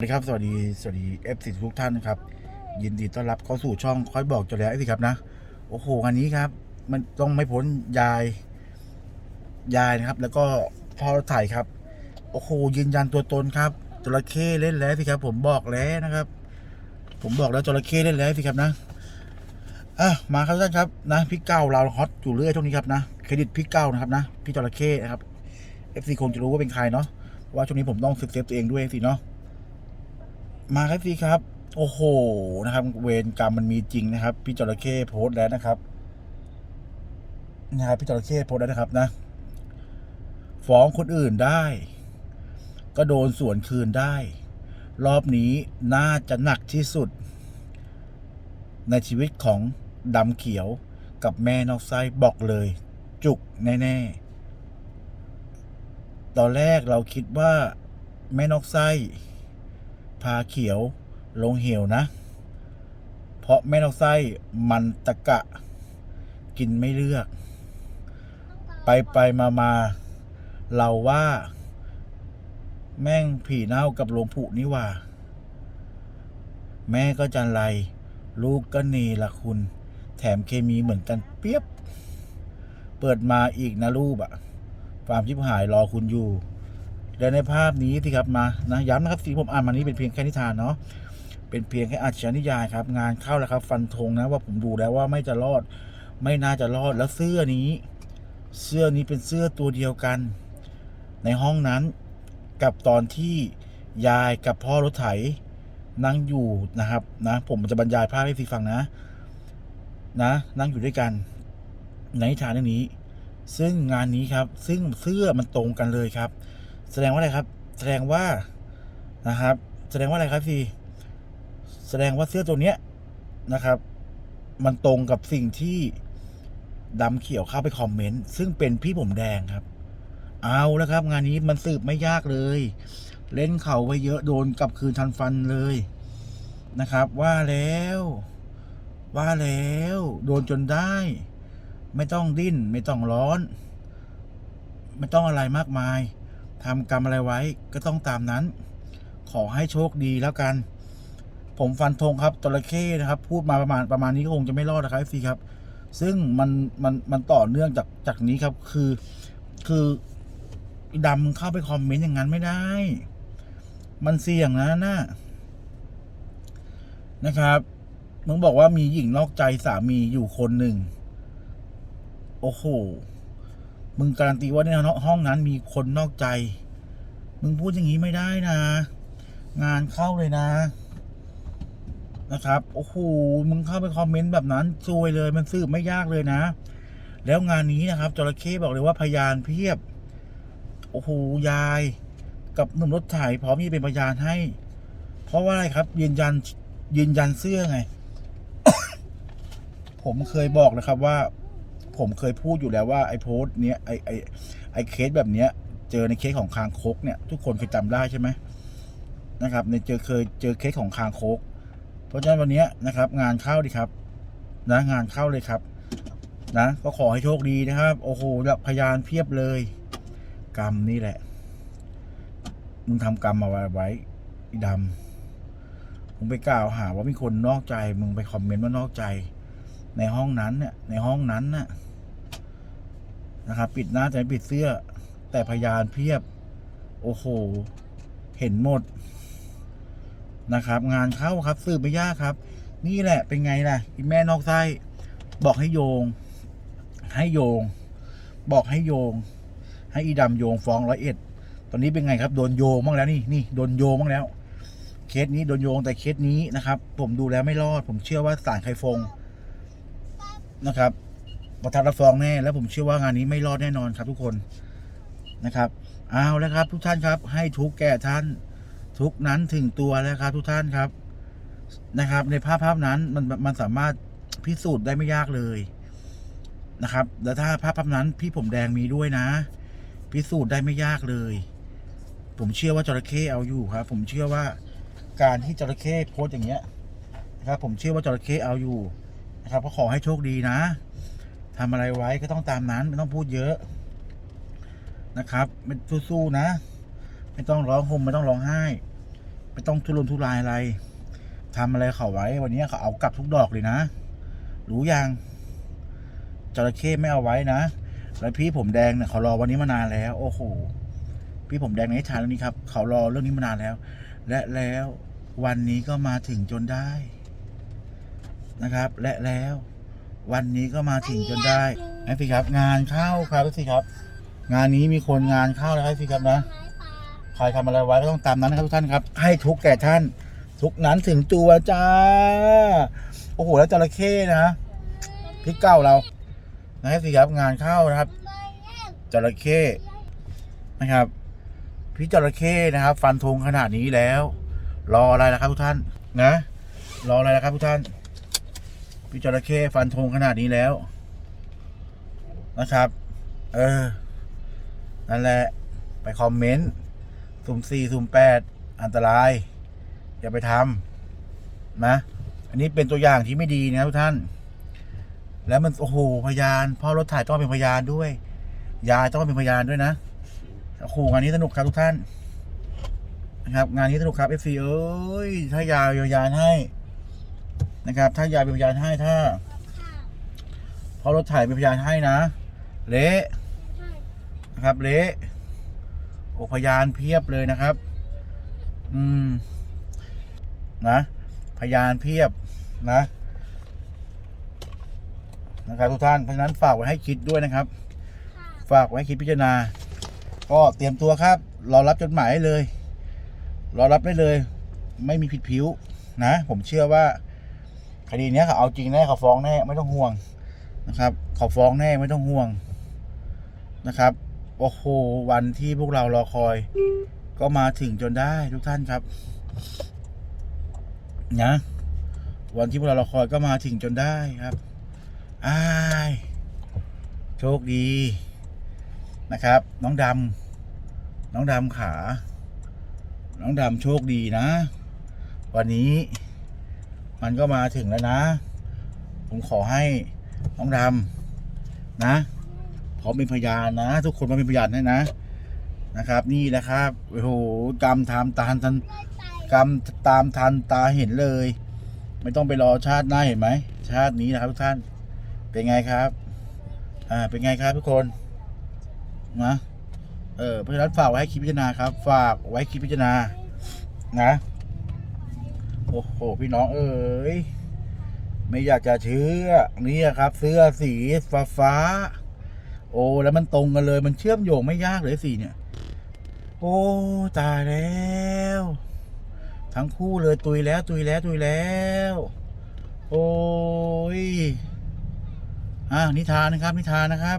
สวัสดีครับสวัสดีสวัสดีเอฟซีทุกท่านนะครับ ยินดีต้อนรับเข้าสู่ช่องคอยบอกจอแล้วสิครับนะ โอ้โหอันนี้ครับ มันต้องไม่พ้นยาย ยายนะครับ แล้วก็พ่อถ่ายครับ โอ้โหยืนยันตัวตนครับจระเข้เล่นแล้วสิครับ ผมบอกแล้วนะครับ ผมบอกแล้วจระเข้เล่นแล้วสิครับนะอะมาครับท่านครับนะพี่เก้าเราฮอตอยู่เรื่อยช่วงนี้ครับนะเครดิตพี่เก้านะครับนะพี่จระเข้นะครับเอฟซีคงจะรู้ว่าเป็นใครเนาะเพราะว่าช่วงนี้ผมต้องเซฟตัวเองด้วยสิเนาะ มาครับสิครับ โอ้โหนะครับ เวรกรรมมันมีจริงนะครับ พี่จระเข้โพสต์แล้วนะครับนะครับพี่จระเข้โพสต์แล้วนะครับนะ ฟ้องคนอื่นได้ ก็โดนส่วนคืนได้ รอบนี้น่าจะหนักที่สุด ในชีวิตของดำเขียวกับแม่นอกไส้บอกเลย จุกแน่ๆ ตอนแรกเราคิดว่าแม่นอกไส้ พาเขียวลงเหวนะ เพราะแม่นกไส้มันตะกะ กินไม่เลือก ไปไปมามาเราว่า แม่งผีเน่ากับหลวงผุนี่ว่า แม่ก็จันไร ลูกก็เนละคุณ แถมเคมีเหมือนกันเปียบ เปิดมาอีกนะรูปอะฟามชิบหายรอคุณอยู่ เดี๋ยวในภาพนี้ที่ครับมานะย้ำนะครับสีผมอ่านมานี้เป็นเพียงแค่นิทานเนาะเป็นเพียงแค่อาชญานิยายครับ งานเข้าแล้วครับ ฟันธงนะว่าผมดูแล้วว่าไม่จะรอด ไม่น่าจะรอดแล้วเสื้อนี้ เสื้อนี้เป็นเสื้อตัวเดียวกัน ในห้องนั้นกับตอนที่ยายกับพ่อรถไถนั่งอยู่นะครับนะผมจะบรรยายภาพให้ฟีฟังนะ นะ นั่งอยู่ด้วยกัน ในนิทานเรื่องนี้ ซึ่งงานนี้ครับ ซึ่งเสื้อมันตรงกันเลยครับ แสดงว่าอะไรครับ แสดงว่านะครับ แสดงว่าอะไรครับพี่แสดงว่าเสื้อตัวเนี้ยนะครับ มันตรงกับสิ่งที่ดำเขียวเข้าไปคอมเมนต์ซึ่งเป็นพี่ผมแดงครับ เอาแล้วครับ งานนี้มันสืบไม่ยากเลย เล่นเข่าไว้เยอะโดนกลับคืนทันฟันเลยนะครับ ว่าแล้ว ว่าแล้ว โดนจนได้ ไม่ต้องดิ้น ไม่ต้องร้อน ไม่ต้องอะไรมากมาย ทำกรรมอะไรไว้ก็ต้องตามนั้น ขอให้โชคดีแล้วกัน ผมฟันธงครับจระเข้นะครับ พูดมาประมาณประมาณนี้ก็คงจะไม่รอดนะครับฟีครับ ซึ่งมันมันมันต่อเนื่องจากจากนี้ครับ คือคือดำเข้าไปคอมเมนต์อย่างนั้นไม่ได้ มันเสี่ยงนะน่ะนะครับมึงบอกว่ามีหญิงนอกใจสามีอยู่คนหนึ่ง โอ้โห มึงการันตีว่าในห้องนั้นมีคนนอกใจ มึงพูดอย่างนี้ไม่ได้นะ งานเข้าเลยนะ นะครับ โอ้โห มึงเข้าไปคอมเมนต์แบบนั้นซวยเลย มันสืบไม่ยากเลยนะ แล้วงานนี้นะครับจระเข้บอกเลยว่าพยานเพียบ โอ้โห ยาย กับหนุ่มรถไถพร้อมที่เป็นพยานให้ เพราะว่าอะไรครับ ยืนยัน ยืนยันเสื้อไง ผมเคยบอกนะครับว่า ผมเคยพูดอยู่แล้วว่าไอ้โพสต์เนี้ยไอ้ไอ้ไอ้เคสแบบเนี้ย เจอในเคสของคางคกเนี่ย ทุกคนเคยจำได้ใช่ไหมนะครับ ในเจอเคยเจอเคสของคางคก เพราะฉะนั้นวันนี้นะครับ งานเข้าดีครับนะงานเข้าเลยครับ นะ ก็ขอให้โชคดีนะครับ โอ้โหแบบพยานเพียบเลย กรรมนี่แหละมึงทำกรรมมาไว้ไอ้ดำมึงไปกล่าวหาว่ามีคนนอกใจ มึงไปคอมเมนต์ว่านอกใจ ในห้องนั้นเนี่ยในห้องนั้นน่ะ นะครับปิดหน้าแต่ปิดเสื้อ แต่พยานเพียบ โอ้โห เห็นหมดนะครับ งานเข้าครับสืบไม่ยากครับ นี่แหละเป็นไงล่ะอีแม่นอกไส้บอกให้โยง ให้โยง บอกให้โยง ให้อีดำโยงฟ้องร้อยเอ็ดตอนนี้เป็นไงครับโดนโยงบ้างแล้วนี่นี่โดนโยงบ้างแล้ว เคสนี้โดนโยงแต่เคสนี้นะครับ ผมดูแล้วไม่รอด ผมเชื่อว่าศาลไคฟงนะครับ ประทับรับฟ้องแน่แล้วผมเชื่อว่างานนี้ไม่รอดแน่นอนครับทุกคนนะครับเอาแล้วครับ ทุกท่านครับ ให้ทุกแก่ท่าน ทุกนั้นถึงตัวแล้วครับ ทุกท่านครับนะครับ ในภาพภาพนั้นมันมันสามารถพิสูจน์ได้ไม่ยากเลยนะครับ แล้วถ้าภาพภาพนั้นพี่ผมแดงมีด้วยนะ พิสูจน์ได้ไม่ยากเลย ผมเชื่อว่าจระเข้เอาอยู่ครับ ผมเชื่อว่าการที่จระเข้โพสต์อย่างเงี้ยนะครับ ผมเชื่อว่าจระเข้เอาอยู่นะครับก็ขอให้โชคดีนะ ทำอะไรไว้ก็ต้องตามนั้นไม่ต้องพูดเยอะนะครับไม่สู้ๆนะ ไม่ต้องร้องห่มไม่ต้องร้องไห้ ไม่ต้องทุรนทุรายอะไรทำอะไรเขาไว้ วันนี้เขาเอากลับทุกดอกเลยนะ รู้ยังจระเข้ไม่เอาไว้นะ แล้วพี่ผมแดงเนี่ยเขารอวันนี้มานานแล้ว โอ้โห พี่ผมแดงในนิทานเรื่องนี้ครับ เขารอเรื่องนี้มานานแล้ว และแล้ววันนี้ก็มาถึงจนได้นะครับ และแล้ว วันนี้ก็มาถึงจนได้ไอ้พี่ครับ งานเข้าครับไอ้พี่ครับ งานนี้มีคนงานเข้าแล้วไอ้พี่ครับนะใครทำอะไรไว้ก็ต้องตามนั้นนะครับทุกท่านครับ ให้ทุกแก่ท่าน ทุกนั้นถึงตัวจ้า โอ้โหแล้วจระเข้นะพริกเก้าเรานะครับสิครับงานเข้านะครับจระเข้นะครับ พี่จระเข้นะครับ ฟันธงขนาดนี้แล้ว รออะไรล่ะครับทุกท่านนะ รออะไรล่ะครับทุกท่าน พี่จระเข้ฟันธงขนาดนี้แล้ว นะครับ เออ นั่นแหละ ไปคอมเมนต์ สุ่มสี่สุ่มแปดอันตราย อย่าไปทำนะ อันนี้เป็นตัวอย่างที่ไม่ดีนะทุกท่าน แล้วมัน โอ้โห พยานพ่อรถถ่ายต้องเป็นพยานด้วย ยายต้องเป็นพยานด้วยนะ โอ้โหงานนี้สนุกครับทุกท่านนะครับ งานนี้สนุกครับเอฟซีเอ้ย ถ้ายายเป็นพยานให้ นะครับ ถ้ายายเป็นพยานให้ถ้าพอรถถ่ายเป็นพยานให้นะ เละนะครับ เละโอพยานเพียบเลยนะครับ อืม นะ พยานเพียบนะ นะครับทุกท่านเพราะฉะนั้นฝากไว้ให้คิดด้วยนะครับ ฝากไว้คิดพิจารณา ก็เตรียมตัวครับ รอรับจดหมายเลย รอรับได้เลย ไม่มีผิดผิวนะ ผมเชื่อว่า คดีเนี้ยเขาเอาจริงแน่เขาฟ้องแน่ไม่ต้องห่วงนะครับเขาฟ้องแน่ไม่ต้องห่วงนะครับโอ้โหวันที่พวกเรารอคอย ก็มาถึงจนได้ทุกท่านครับนะวันที่พวกเรารอคอยก็มาถึงจนได้ครับอ้ายโชคดีนะครับ น้องดำน้องดำขา น้องดำโชคดีนะ วันนี้ มันก็มาถึงแล้วนะ ผมขอให้น้องดำนะพร้อมเป็นพยานนะ ทุกคนมาเป็นพยานให้นะนะครับ นี่นะครับโอ้โหกรรมทำตาทันกรรมตามทันตาเห็นเลย ไม่ต้องไปรอชาติหน้าเห็นไหมชาตินี้นะครับทุกท่านเป็นไงครับอ่าเป็นไงครับทุกคนนะเออเพราะฉะนั้นฝากไว้ให้คิดพิจารณาครับ ฝากไว้คิดพิจารณานะ โอ้โห พี่น้องเอ๋ยไม่อยากจะเชื่อนี่ครับ เสื้อสีฟ้าฟ้า โอ้แล้วมันตรงกันเลยมันเชื่อมโยงไม่ยากเลยสีเนี่ย โอ้ตายแล้ว ทั้งคู่เลยตุยแล้ว ตุยแล้วตุยแล้ว โอ้ยอ่านิทานนะครับ นิทานนะครับ